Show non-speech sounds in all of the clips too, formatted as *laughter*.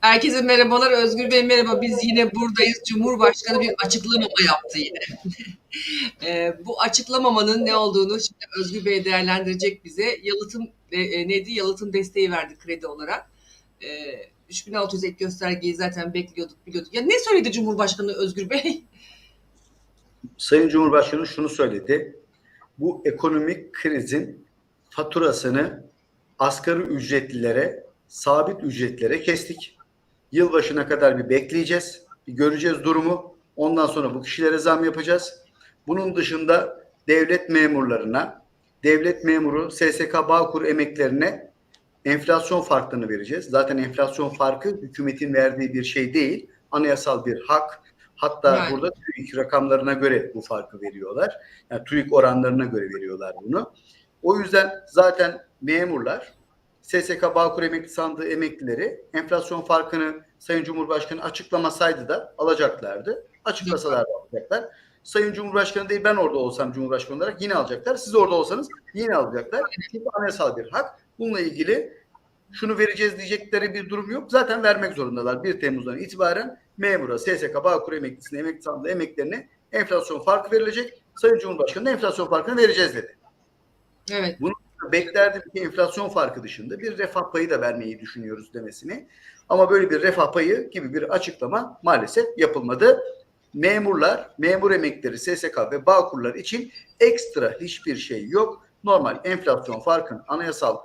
Herkese merhabalar. Özgür Bey merhaba. Biz yine buradayız. Cumhurbaşkanı bir açıklamama yaptı yine. Eee, *laughs* bu açıklamamanın ne olduğunu şimdi Özgür Bey değerlendirecek bize. Yalıtım e, e, neydi? Yalıtım desteği verdi kredi olarak. Eee 3600 ek göstergeyi zaten bekliyorduk, biliyorduk. Ya ne söyledi Cumhurbaşkanı Özgür Bey? *laughs* Sayın Cumhurbaşkanı şunu söyledi. Bu ekonomik krizin faturasını asgari ücretlilere, sabit ücretlilere kestik. Yılbaşına kadar bir bekleyeceğiz. Bir göreceğiz durumu. Ondan sonra bu kişilere zam yapacağız. Bunun dışında devlet memurlarına, devlet memuru SSK Bağkur emeklerine enflasyon farklarını vereceğiz. Zaten enflasyon farkı hükümetin verdiği bir şey değil. Anayasal bir hak. Hatta Yani. burada TÜİK rakamlarına göre bu farkı veriyorlar. Yani TÜİK oranlarına göre veriyorlar bunu. O yüzden zaten memurlar SSK Bağkur Emekli Sandığı emeklileri enflasyon farkını Sayın Cumhurbaşkanı açıklamasaydı da alacaklardı. Açıklasalar da alacaklar. Sayın Cumhurbaşkanı değil ben orada olsam Cumhurbaşkanı olarak yine alacaklar. Siz orada olsanız yine alacaklar. Çünkü anayasal bir hak. Bununla ilgili şunu vereceğiz diyecekleri bir durum yok. Zaten vermek zorundalar. 1 Temmuz'dan itibaren memura, SSK, Bağkur emeklisine, emekli sandığı emeklerine enflasyon farkı verilecek. Sayın Cumhurbaşkanı enflasyon farkını vereceğiz dedi. Evet. Beklerdim ki enflasyon farkı dışında bir refah payı da vermeyi düşünüyoruz demesini. Ama böyle bir refah payı gibi bir açıklama maalesef yapılmadı. Memurlar, memur emekleri, SSK ve Bağkurlar için ekstra hiçbir şey yok. Normal enflasyon farkın anayasal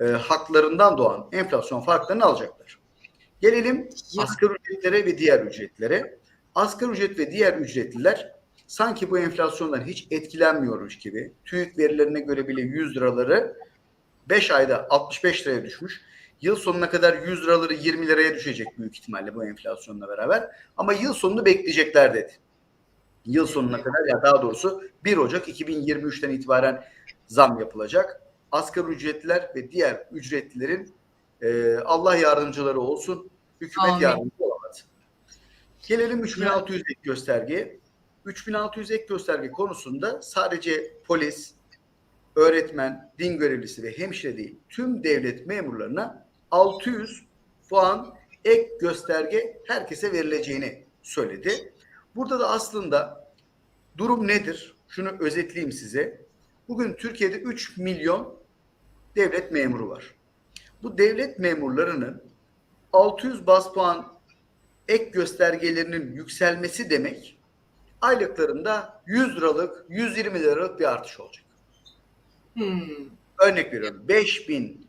e, haklarından doğan enflasyon farklarını alacaklar. Gelelim asgari ücretlere ve diğer ücretlere. Asgari ücret ve diğer ücretliler sanki bu enflasyondan hiç etkilenmiyormuş gibi TÜİK verilerine göre bile 100 liraları 5 ayda 65 liraya düşmüş. Yıl sonuna kadar 100 liraları 20 liraya düşecek büyük ihtimalle bu enflasyonla beraber. Ama yıl sonunu bekleyecekler dedi. Yıl sonuna kadar ya daha doğrusu 1 Ocak 2023'ten itibaren zam yapılacak. Asgari ücretliler ve diğer ücretlilerin e, Allah yardımcıları olsun. Hükümet Amin. yardımcı olamadı. Gelelim 3600 ek göstergeye. 3600 ek gösterge konusunda sadece polis, öğretmen, din görevlisi ve hemşire değil tüm devlet memurlarına 600 puan ek gösterge herkese verileceğini söyledi. Burada da aslında durum nedir? Şunu özetleyeyim size. Bugün Türkiye'de 3 milyon devlet memuru var. Bu devlet memurlarının 600 bas puan ek göstergelerinin yükselmesi demek aylıklarında 100 liralık, 120 liralık bir artış olacak. Hmm. Örnek veriyorum 5000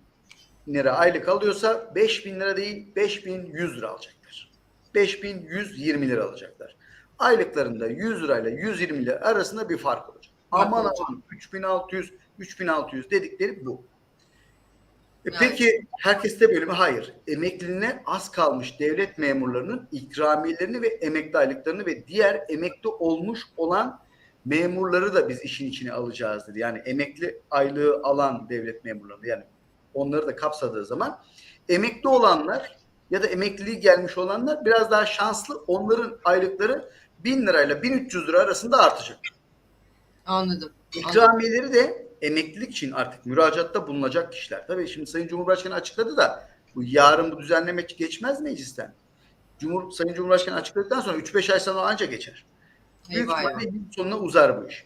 lira aylık alıyorsa 5000 lira değil 5100 lira alacaklar. 5120 lira alacaklar. Aylıklarında 100 lirayla 120 lira arasında bir fark olacak. Aman aman 3600 3600 dedikleri bu. E Yani. Peki herkeste böyle mi? Hayır. Emekliliğine az kalmış devlet memurlarının ikramiyelerini ve emekli aylıklarını ve diğer emekli olmuş olan memurları da biz işin içine alacağız dedi. Yani emekli aylığı alan devlet memurları yani onları da kapsadığı zaman emekli olanlar ya da emekliliği gelmiş olanlar biraz daha şanslı. Onların aylıkları 1000 lirayla 1300 lira arasında artacak. Anladım. İkramiyeleri de emeklilik için artık müracaatta bulunacak kişiler. Tabii şimdi Sayın Cumhurbaşkanı açıkladı da bu yarın bu düzenleme geçmez meclisten. Cumhur, Sayın Cumhurbaşkanı açıkladıktan sonra 3-5 ay sonra anca geçer. Büyük ihtimalle yıl sonuna uzar bu iş.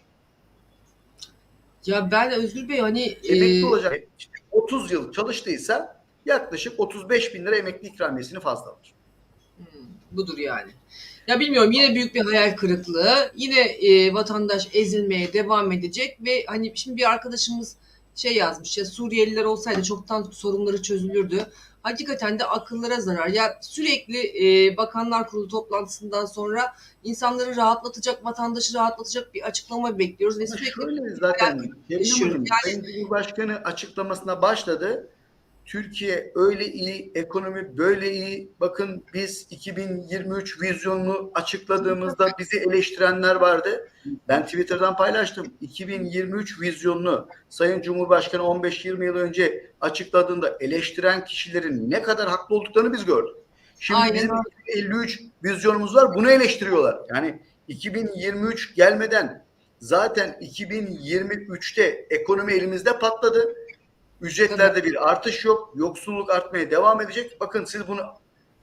Ya ben Özgür Bey hani Emekli e, olacak. İşte 30 yıl çalıştıysa yaklaşık 35 bin lira emekli ikramiyesini fazla alır. Hmm, budur yani. Ya bilmiyorum yine büyük bir hayal kırıklığı. Yine e, vatandaş ezilmeye devam edecek ve hani şimdi bir arkadaşımız şey yazmış ya Suriyeliler olsaydı çoktan sorunları çözülürdü. Hakikaten de akıllara zarar. Ya sürekli e, Bakanlar Kurulu toplantısından sonra insanları rahatlatacak, vatandaşı rahatlatacak bir açıklama bekliyoruz ve Ama sürekli şöyle zaten Şebnem yaşıyoruz. Hanım, Sayın Cumhurbaşkanı açıklamasına başladı. Türkiye öyle iyi, ekonomi böyle iyi. Bakın biz 2023 vizyonunu açıkladığımızda bizi eleştirenler vardı. Ben Twitter'dan paylaştım. 2023 vizyonunu Sayın Cumhurbaşkanı 15-20 yıl önce açıkladığında eleştiren kişilerin ne kadar haklı olduklarını biz gördük. Şimdi Aynen bizim öyle. 53 vizyonumuz var. Bunu eleştiriyorlar. Yani 2023 gelmeden zaten 2023'te ekonomi elimizde patladı. Ücretlerde bir artış yok. Yoksulluk artmaya devam edecek. Bakın siz bunu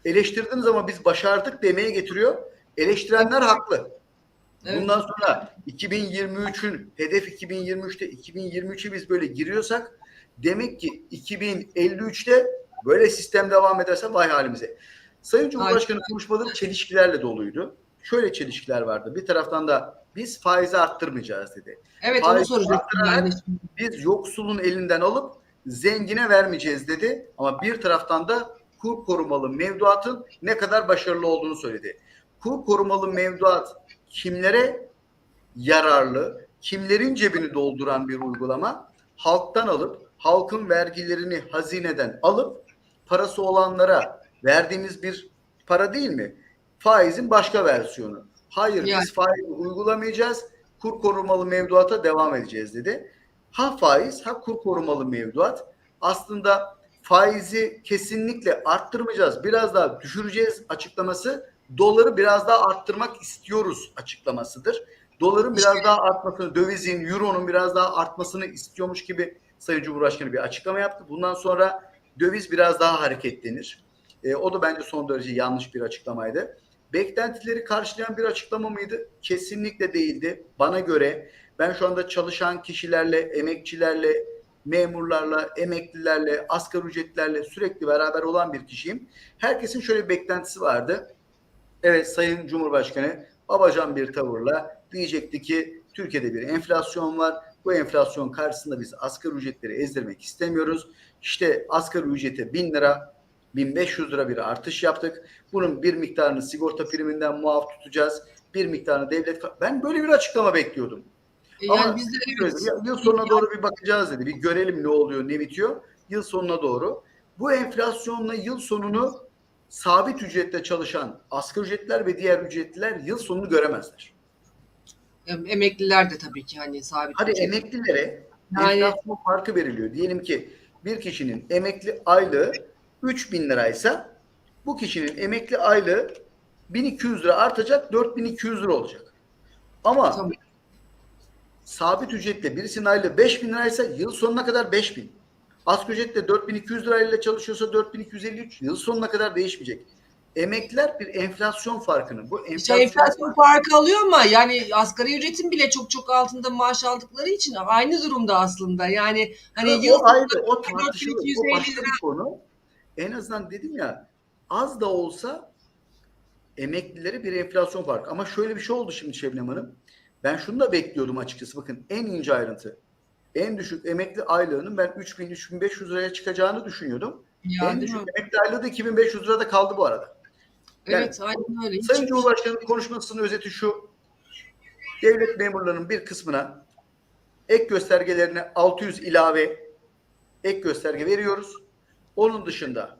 eleştirdiniz ama biz başardık demeye getiriyor. Eleştirenler haklı. Evet. Bundan sonra 2023'ün hedef 2023'te 2023'e biz böyle giriyorsak demek ki 2053'te böyle sistem devam ederse vay halimize. Sayın Cumhurbaşkanı konuşmaları çelişkilerle doluydu. Şöyle çelişkiler vardı. Bir taraftan da biz faizi arttırmayacağız dedi. Evet onu Faiz soracaktım. Biz yoksulun elinden alıp zengine vermeyeceğiz dedi. Ama bir taraftan da kur korumalı mevduatın ne kadar başarılı olduğunu söyledi. Kur korumalı mevduat kimlere yararlı, kimlerin cebini dolduran bir uygulama? Halktan alıp, halkın vergilerini hazineden alıp parası olanlara verdiğimiz bir para değil mi? Faizin başka versiyonu. Hayır Yani. biz faizi uygulamayacağız. Kur korumalı mevduata devam edeceğiz dedi. Ha faiz ha kur korumalı mevduat. Aslında faizi kesinlikle arttırmayacağız. Biraz daha düşüreceğiz açıklaması. Doları biraz daha arttırmak istiyoruz açıklamasıdır. Doların biraz daha artmasını, dövizin, euronun biraz daha artmasını istiyormuş gibi Sayın Cumhurbaşkanı bir açıklama yaptı. Bundan sonra döviz biraz daha hareketlenir. E, o da bence son derece yanlış bir açıklamaydı. Beklentileri karşılayan bir açıklama mıydı? Kesinlikle değildi. Bana göre ben şu anda çalışan kişilerle, emekçilerle, memurlarla, emeklilerle, asgari ücretlilerle sürekli beraber olan bir kişiyim. Herkesin şöyle bir beklentisi vardı. Evet Sayın Cumhurbaşkanı babacan bir tavırla diyecekti ki Türkiye'de bir enflasyon var. Bu enflasyon karşısında biz asgari ücretleri ezdirmek istemiyoruz. İşte asgari ücrete 1000 lira, 1500 lira bir artış yaptık. Bunun bir miktarını sigorta priminden muaf tutacağız. Bir miktarını devlet... Ben böyle bir açıklama bekliyordum. E, Ama Yani biz de evet. Yıl sonuna doğru bir bakacağız dedi. Bir görelim ne oluyor, ne bitiyor. Yıl sonuna doğru. Bu enflasyonla yıl sonunu sabit ücretle çalışan asgari ücretliler ve diğer ücretliler yıl sonunu göremezler. Emekliler de tabii ki hani sabit. Hadi ücret. emeklilere Yani- enflasyon farkı veriliyor. Diyelim ki bir kişinin emekli aylığı 3000 liraysa bu kişinin emekli aylığı 1200 lira artacak 4200 lira olacak. Ama Tamam. Sabit ücretle birisinin aylığı 5000 liraysa yıl sonuna kadar 5000. Asgari ücretle 4200 lirayla çalışıyorsa 4253 yıl sonuna kadar değişmeyecek. Emekliler bir enflasyon farkını bu İşte enflasyon, enflasyon farkı alıyor ama yani asgari ücretin bile çok çok altında maaş aldıkları için aynı durumda aslında. Yani hani o yıl ayrı o tartışılır. 4250 O başka bir konu. En azından dedim ya az da olsa emeklileri bir enflasyon farkı. Ama şöyle bir şey oldu şimdi Şebnem Hanım. Ben şunu da bekliyordum açıkçası. Bakın en ince ayrıntı. En düşük emekli aylığının ben 3000-3500 liraya çıkacağını düşünüyordum. ya, en düşük mi? emekli aylığı da 2500 lirada kaldı bu arada. Evet aynen öyle. Hiç- Sayın Cumhurbaşkanı'nın konuşmasının özeti şu. Devlet memurlarının bir kısmına ek göstergelerine 600 ilave ek gösterge veriyoruz. Onun dışında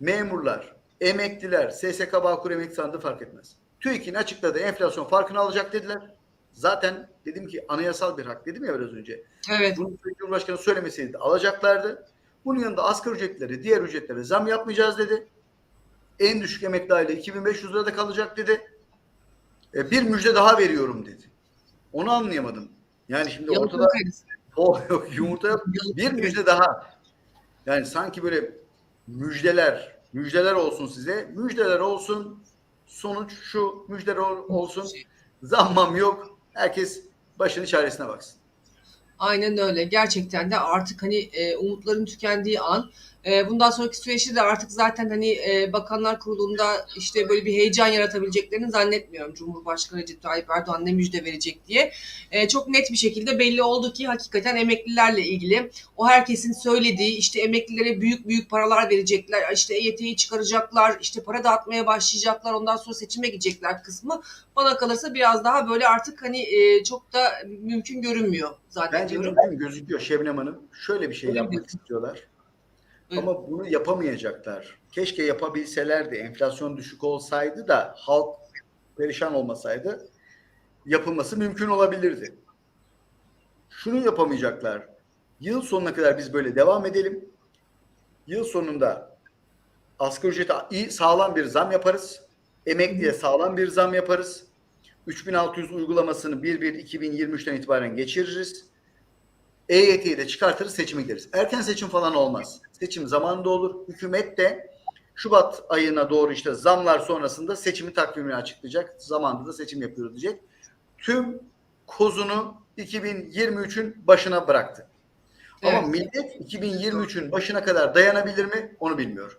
memurlar, emekliler, SSK Bağkur emekli sandığı fark etmez. TÜİK'in açıkladığı enflasyon farkını alacak dediler. Zaten dedim ki anayasal bir hak dedim ya biraz önce. Evet. Bunu Cumhurbaşkanı söylemeseydi alacaklardı. Bunun yanında asgari ücretleri, diğer ücretlere zam yapmayacağız dedi. En düşük emekli aylığı 2500 lirada kalacak dedi. E, bir müjde daha veriyorum dedi. Onu anlayamadım. Yani şimdi Yalıtım ortada *laughs* o yok yumurta yok. Bir müjde daha. Yani sanki böyle müjdeler, müjdeler olsun size. Müjdeler olsun. Sonuç şu müjdeler ol- olsun. Zammam yok. Herkes başının çaresine baksın. Aynen öyle. Gerçekten de artık hani e, umutların tükendiği an. E, bundan sonraki süreçte de artık zaten hani e, Bakanlar Kurulu'nda işte böyle bir heyecan yaratabileceklerini zannetmiyorum. Cumhurbaşkanı Recep Tayyip Erdoğan ne müjde verecek diye. E, çok net bir şekilde belli oldu ki hakikaten emeklilerle ilgili o herkesin söylediği işte emeklilere büyük büyük paralar verecekler. işte EYT'yi çıkaracaklar. işte para dağıtmaya başlayacaklar. Ondan sonra seçime gidecekler kısmı bana kalırsa biraz daha böyle artık hani e, çok da mümkün görünmüyor zaten Bence diyorum. gözüküyor Şebnem Hanım. Şöyle bir şey yapmak istiyorlar. Evet. Ama bunu yapamayacaklar. Keşke yapabilselerdi. Enflasyon düşük olsaydı da halk perişan olmasaydı yapılması mümkün olabilirdi. Şunu yapamayacaklar. Yıl sonuna kadar biz böyle devam edelim. Yıl sonunda asgari ücrete iyi, sağlam bir zam yaparız. Emekliye sağlam bir zam yaparız. 3600 uygulamasını 1-1-2023'ten itibaren geçiririz. EYT'yi de çıkartırız seçime gideriz. Erken seçim falan olmaz. Seçim zamanında olur. Hükümet de Şubat ayına doğru işte zamlar sonrasında seçimi takvimini açıklayacak. Zamanında da seçim yapıyoruz diyecek. Tüm kozunu 2023'ün başına bıraktı. Ama Evet. millet 2023'ün başına kadar dayanabilir mi onu bilmiyorum.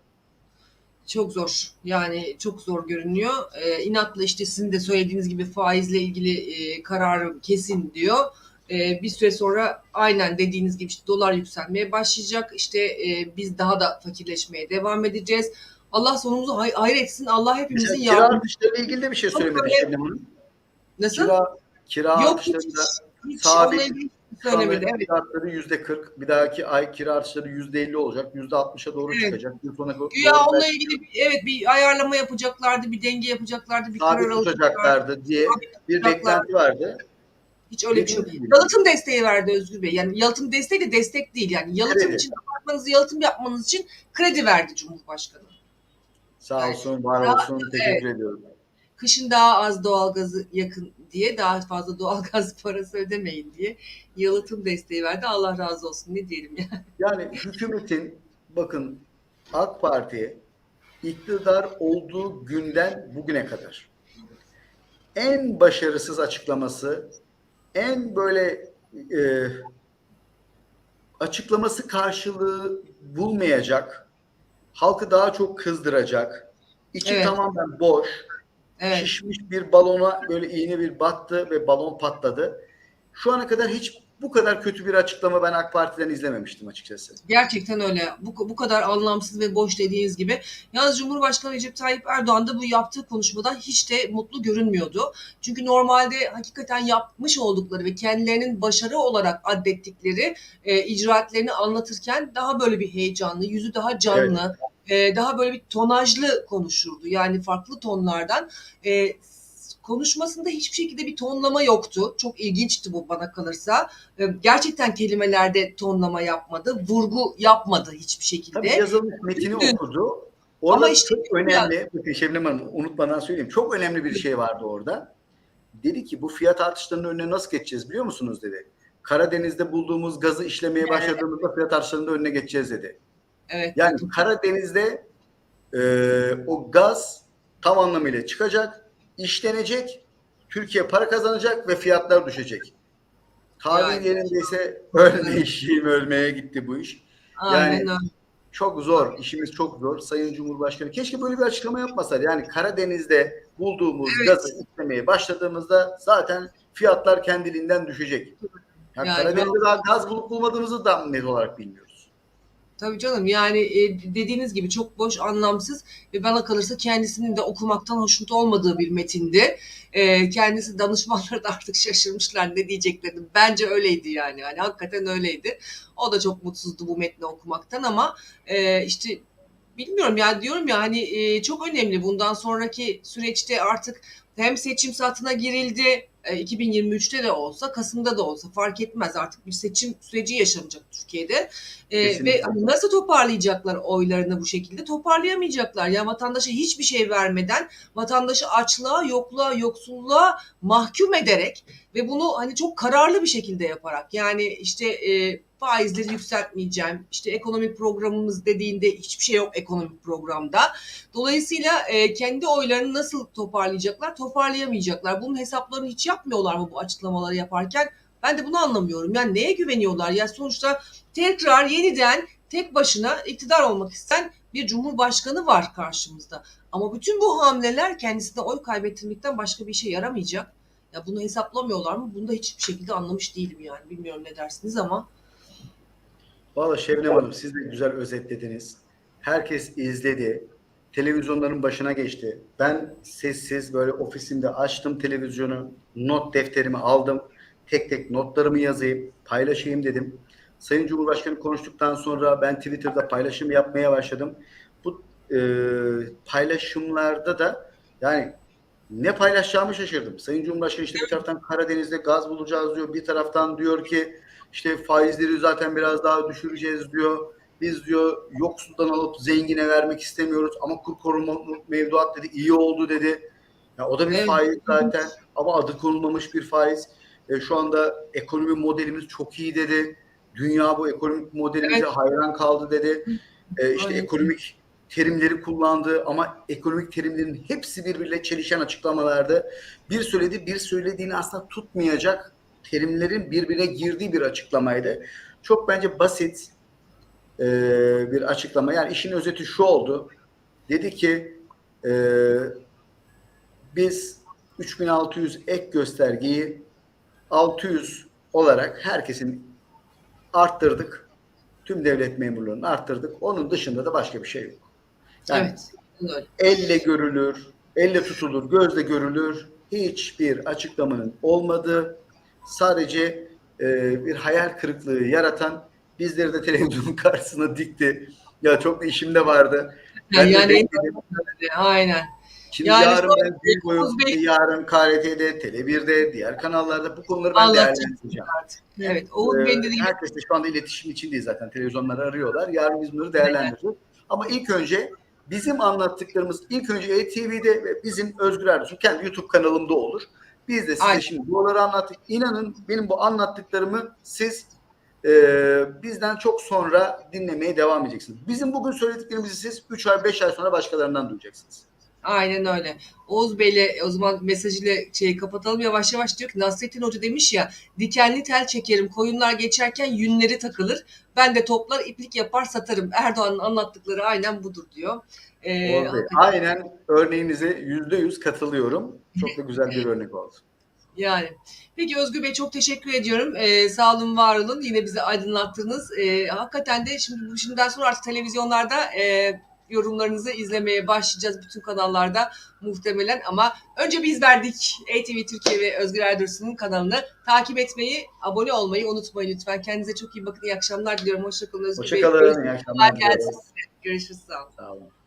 Çok zor. Yani çok zor görünüyor. Ee, inatla işte sizin de söylediğiniz gibi faizle ilgili e, kararı kesin diyor. Ee, bir süre sonra aynen dediğiniz gibi işte dolar yükselmeye başlayacak. İşte e, biz daha da fakirleşmeye devam edeceğiz. Allah sonumuzu hay- hayretsin. Allah Mesela hepimizin kira yardımcısı. artışlarıyla ilgili de bir şey söylemedi Şebnem Hanım. Nasıl? Kira, kira Yok artışlarında hiç sabit. anda söylemedi. Evet. fiyatları yüzde 40. Bir dahaki ay kira artışları yüzde 50 olacak. Yüzde 60'a doğru Evet. çıkacak. Yıl sonuna doğru Güya belki onunla ilgili bir- evet bir ayarlama yapacaklardı, bir denge yapacaklardı, bir sabit karar alacaklardı. diye bir beklenti vardı. Hiç öyle bir şey yok. Yalıtım desteği verdi Özgür Bey. Yani yalıtım desteği de destek değil. Yani yalıtım Kredi. için apartmanınızı yalıtım yapmanız için kredi verdi Cumhurbaşkanı. Sağ Evet. olsun, var Ya, olsun. Teşekkür ediyorum. Kışın daha az doğalgazı yakın diye daha fazla doğalgaz *laughs* parası ödemeyin diye yalıtım desteği verdi. Allah razı olsun ne diyelim ya. Yani hükümetin bakın AK Parti iktidar olduğu günden bugüne kadar en başarısız açıklaması, en böyle e, açıklaması karşılığı bulmayacak, halkı daha çok kızdıracak, içi Evet. tamamen boş, Evet. şişmiş bir balona böyle iğne bir battı ve balon patladı. Şu ana kadar hiç bu kadar kötü bir açıklama ben AK Parti'den izlememiştim açıkçası. Gerçekten öyle. Bu, bu kadar anlamsız ve boş dediğiniz gibi. Yalnız Cumhurbaşkanı Recep Tayyip Erdoğan da bu yaptığı konuşmada hiç de mutlu görünmüyordu. Çünkü normalde hakikaten yapmış oldukları ve kendilerinin başarı olarak adettikleri e, icraatlerini anlatırken daha böyle bir heyecanlı, yüzü daha canlı, e, daha böyle bir tonajlı konuşurdu. Yani farklı tonlardan. E, konuşmasında hiçbir şekilde bir tonlama yoktu. Çok ilginçti bu bana kalırsa. E, Gerçekten kelimelerde tonlama yapmadı, vurgu yapmadı hiçbir şekilde. Tabii yazılmış metini Bütün- okudu. Orada Ama işte- çok önemli, bakın Şebnem Hanım unutmadan söyleyeyim. Çok önemli bir şey vardı orada. Dedi ki bu fiyat artışlarının önüne nasıl geçeceğiz biliyor musunuz dedi. Karadeniz'de bulduğumuz gazı işlemeye Evet. başladığımızda fiyat artışlarının da önüne geçeceğiz dedi. Evet. Yani Karadeniz'de e, o gaz tam anlamıyla çıkacak, işlenecek, Türkiye para kazanacak ve fiyatlar düşecek. Tabir Yani. yerindeyse ölme işim ölmeye gitti bu iş. Aynen yani-. Çok zor, işimiz çok zor. Sayın Cumhurbaşkanı keşke böyle bir açıklama yapmasaydı. Yani Karadeniz'de bulduğumuz Evet. gazı işlemeye başladığımızda zaten fiyatlar kendiliğinden düşecek. Yani Yani Karadeniz'de daha gaz bulup bulmadığımızı da net olarak bilmiyoruz. Tabii canım yani e, dediğiniz gibi çok boş, anlamsız ve bana kalırsa kendisinin de okumaktan hoşnut olmadığı bir metindi. E, kendisi danışmanları da artık şaşırmışlar ne diyeceklerini. Bence öyleydi yani. yani hakikaten öyleydi. O da çok mutsuzdu bu metni okumaktan ama e, işte bilmiyorum ya diyorum ya hani çok önemli bundan sonraki süreçte artık hem seçim satına girildi e, 2023'te de olsa Kasım'da da olsa fark etmez artık bir seçim süreci yaşanacak Türkiye'de. E, Kesinlikle. ve hani nasıl toparlayacaklar oylarını bu şekilde? Toparlayamayacaklar. Ya vatandaşa hiçbir şey vermeden, vatandaşı açlığa, yokluğa, yoksulluğa mahkum ederek ve bunu hani çok kararlı bir şekilde yaparak yani işte e, faizleri yükseltmeyeceğim. işte ekonomik programımız dediğinde hiçbir şey yok ekonomik programda. Dolayısıyla e, kendi oylarını nasıl toparlayacaklar? Toparlayamayacaklar. Bunun hesaplarını hiç yapmıyorlar mı bu açıklamaları yaparken? Ben de bunu anlamıyorum. Yani neye güveniyorlar? Ya sonuçta tekrar yeniden tek başına iktidar olmak isteyen bir cumhurbaşkanı var karşımızda. Ama bütün bu hamleler kendisine oy kaybettirmekten başka bir işe yaramayacak. Ya bunu hesaplamıyorlar mı? Bunu da hiçbir şekilde anlamış değilim yani. Bilmiyorum ne dersiniz ama. Valla Şebnem Hanım siz de güzel özetlediniz. Herkes izledi. Televizyonların başına geçti. Ben sessiz böyle ofisimde açtım televizyonu. Not defterimi aldım. Tek tek notlarımı yazayım, paylaşayım dedim. Sayın Cumhurbaşkanı konuştuktan sonra ben Twitter'da paylaşım yapmaya başladım. Bu e, paylaşımlarda da yani ne paylaşacağımı şaşırdım. Sayın Cumhurbaşkanı işte bir taraftan Karadeniz'de gaz bulacağız diyor. Bir taraftan diyor ki işte faizleri zaten biraz daha düşüreceğiz diyor. Biz diyor yoksuldan alıp zengine vermek istemiyoruz ama kur koruma mevduat dedi iyi oldu dedi. Ya o da bir Evet. faiz zaten ama adı konulmamış bir faiz. E, şu anda ekonomi modelimiz çok iyi dedi. Dünya bu ekonomik modelimize Evet. hayran kaldı dedi. E, işte Aynen. ekonomik terimleri kullandığı ama ekonomik terimlerin hepsi birbiriyle çelişen açıklamalardı. Bir söyledi, bir söylediğini aslında tutmayacak terimlerin birbirine girdiği bir açıklamaydı. Çok bence basit e, bir açıklama. Yani işin özeti şu oldu. Dedi ki e, biz 3600 ek göstergeyi 600 olarak herkesin arttırdık. Tüm devlet memurlarını arttırdık. Onun dışında da başka bir şey yok. Yani Evet. Elle görülür, elle tutulur, gözle görülür. Hiçbir açıklamanın olmadığı, sadece e, bir hayal kırıklığı yaratan bizleri de televizyonun *laughs* karşısına dikti. Ya çok da işimde vardı. Ben de yani bekledim. aynen. Şimdi Yani yarın ben büyük Bey- yarın KRT'de, Tele1'de, diğer kanallarda bu konuları ben değerlendireceğim. Evet. Oğuz Ee, Bey'in dediği herkes de şu anda iletişim içindeyiz zaten. Televizyonları arıyorlar. Yarın biz bunları değerlendireceğiz. Ama ilk önce bizim anlattıklarımız ilk önce ETV'de ve bizim Özgür Erdoğan kendi YouTube kanalımda olur. Biz de size Aynen. şimdi buraları anlattık. İnanın benim bu anlattıklarımı siz e, bizden çok sonra dinlemeye devam edeceksiniz. Bizim bugün söylediklerimizi siz 3 ay 5 ay sonra başkalarından duyacaksınız. Aynen öyle. Oğuz Bey'le o zaman mesajıyla şeyi kapatalım yavaş yavaş diyor ki Nasrettin Hoca demiş ya dikenli tel çekerim koyunlar geçerken yünleri takılır. Ben de toplar iplik yapar satarım. Erdoğan'ın anlattıkları aynen budur diyor. Ee, Bey, aynen örneğinize yüzde yüz katılıyorum. Çok da güzel bir örnek oldu. Yani. Peki Özgür Bey çok teşekkür ediyorum. Ee, sağ olun, var olun. Yine bizi aydınlattınız. Ee, hakikaten de şimdi bu şimdiden sonra artık televizyonlarda e, yorumlarınızı izlemeye başlayacağız bütün kanallarda muhtemelen ama önce biz verdik ATV Türkiye ve Özgür Erdursun'un kanalını takip etmeyi, abone olmayı unutmayın lütfen. Kendinize çok iyi bakın. İyi akşamlar diliyorum. Hoşçakalın Özgür Bey. Hoşçakalın. İyi akşamlar. Görüşürüz. Sağ olun. Sağ olun.